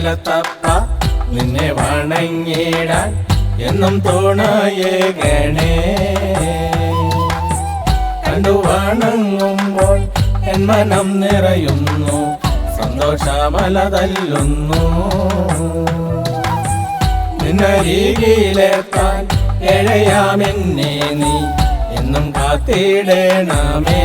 പരമംഗലത്തപ്പ നിന്നെ വണങ്ങിടാൻ എന്നും തോണയേ ഗണേ. കണ്ടു വണങ്ങുമ്പോൾ എൻ മനം നിറയുന്നു സന്തോഷമല തല്ലുന്നു നിന്നരികിലെത്താൻ എഴയാമെന്നെ നീ എന്നും കാത്തിടണമേ.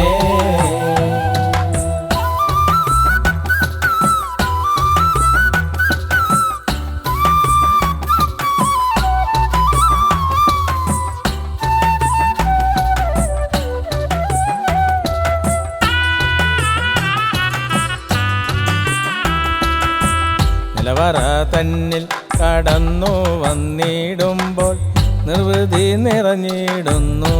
നിലവറ തന്നിൽ കടന്നു വന്നിടുമ്പോൾ നിർവൃതി നിറഞ്ഞിടുന്നു.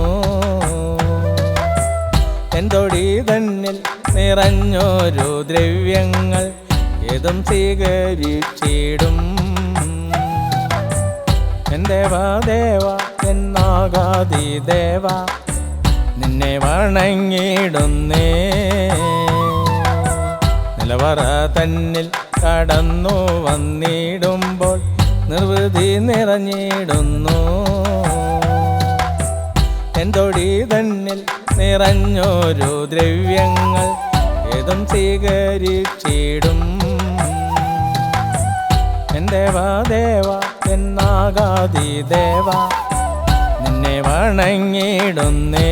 എന്തൊടി തന്നിൽ നിറഞ്ഞോരു ദ്രവ്യങ്ങൾ ഏതും സ്വീകരിച്ചിടും. എന്റെ ദേവ എന്നാകാതി ദേവ നിന്നെ വണങ്ങിടുന്നേ നിലവറ തന്നിൽ കടന്നു വന്നിടുമ്പോൾ നിർവൃതി നിറഞ്ഞിടുന്നു. എന്തൊടി തന്നിൽ നിറഞ്ഞോരോ ദ്രവ്യങ്ങൾ ഏതും സ്വീകരിച്ചിടും. എന്റെ വാദേവ എന്നാകാതി ദേവ നിന്നെ വണങ്ങിടുന്നേ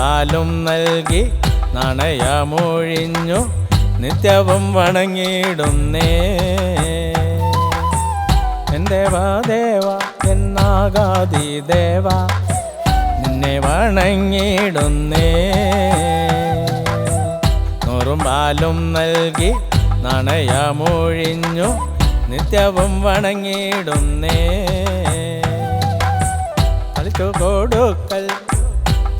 പാലും നൽകി നാണയമൊഴിഞ്ഞു നിത്യവും വണങ്ങിയിടുന്നേ. എന്റെ ദേവ എന്നാകാതി ദേവ നിന്നെ വണങ്ങിയിടുന്നേ. നൂറും പാലും നൽകി നാണയമൊഴിഞ്ഞു നിത്യവും വണങ്ങിയിടുന്നേ. കളിച്ചു കൊടുക്കൽ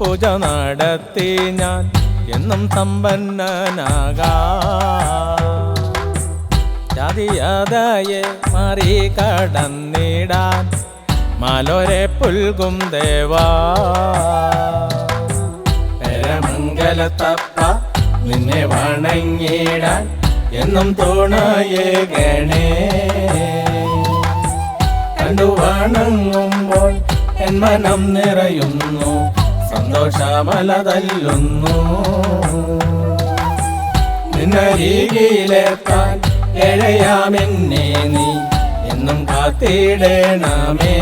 പൂജ നടത്തി ഞാൻ എന്നും സമ്പന്നനാകാ. ജാതിയതയെ മാറി കടന്നിടാൻ മാലോരെ പുൽകും ദേവാ. പരമംഗലത്തപ്പ നിന്നെ വണങ്ങിടാൻ എന്നും തോണയേ ഗണേ. കണ്ടു വണങ്ങുമ്പോൾ എൻ മനം നിറയുന്നു. സന്തോഷമല തല്ലുന്നു നിന്നരികിലെത്താൻ എഴയാമെന്നെ നീ എന്നും കാത്തിടണമേ.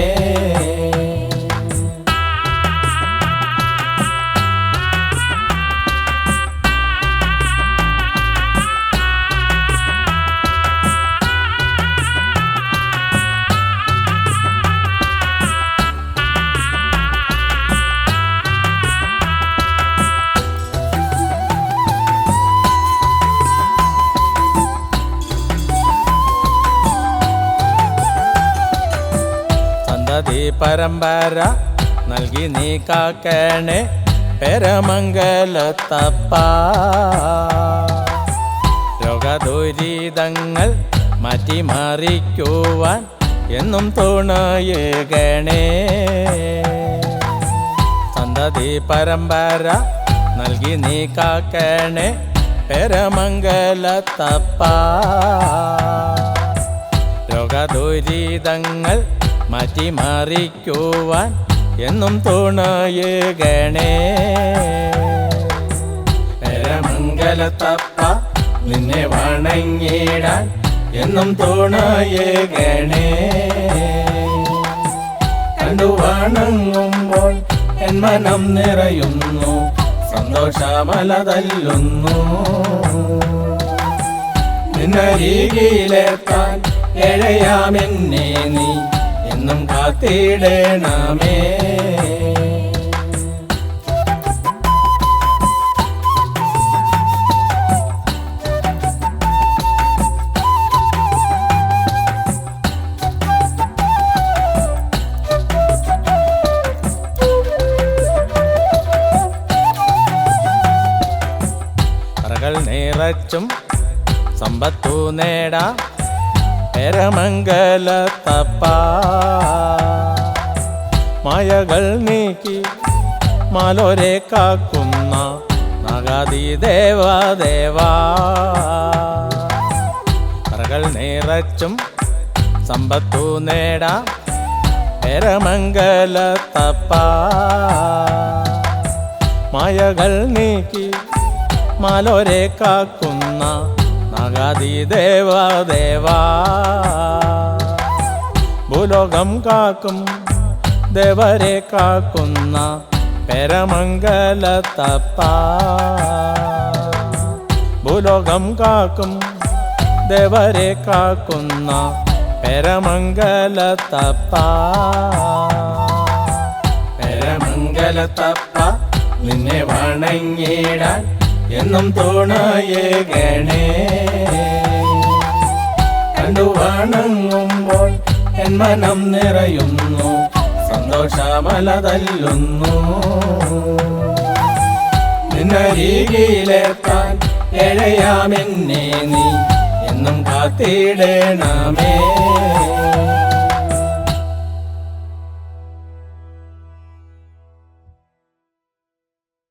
പരമ്പര നൽകി നീ കാക്കണേ പരമംഗലത്തപ്പ. രോഗദുരിതങ്ങൾ മാറ്റിമറിക്കുവാൻ എന്നും തുണയുകണേ. സന്തതി പരമ്പര നൽകി നീ കാക്കണേ പരമംഗലത്തപ്പ. രോഗദുരിതങ്ങൾ മാറ്റിമറിക്കുവാൻ എന്നും തുണയുകണേ പരമംഗലത്തപ്പ നിന്നെ വണങ്ങിടാൻ എന്നും തുണയുകണേ കണ്ടു വണങ്ങുമ്പോൾ എൻ മനം നിറയുന്നു സന്തോഷമല തല്ലുന്നു നിന്നരികിലെത്താൻ എഴയാമെന്നെ നീ. എന്നും കാത്തിടണമേ നിറച്ചും സമ്പത്തു നേടാം. പരമംഗലത്തപ്പ മായകൾ നീക്കി മാലോരെ കാക്കുന്ന നഗാതി ദേവദേവാ കറകൾ നിറച്ചും സമ്പത്തു നേടാ പരമംഗലത്തപ്പ മായകൾ നീക്കി മാലോരെ കാക്കുന്ന നഗാതി ദേവാ. ഭൂലോകം കാക്കും ദേവരെ കാക്കുന്ന പരമംഗല തപ്പ ഭൂലോകം കാക്കും ദേവരെ കാക്കുന്ന പരമംഗല തപ്പ പരമംഗല തപ്പ നിന്നെ വണങ്ങിടാൻ എന്നും തോണയേ ഗണേ. കണ്ടു വണങ്ങുമ്പോൾ എൻ മനം നിറയുന്നു സന്തോഷമല തല്ലുന്നു എഴയാമെന്നെ നീ എന്നും കാത്തിടണമേ.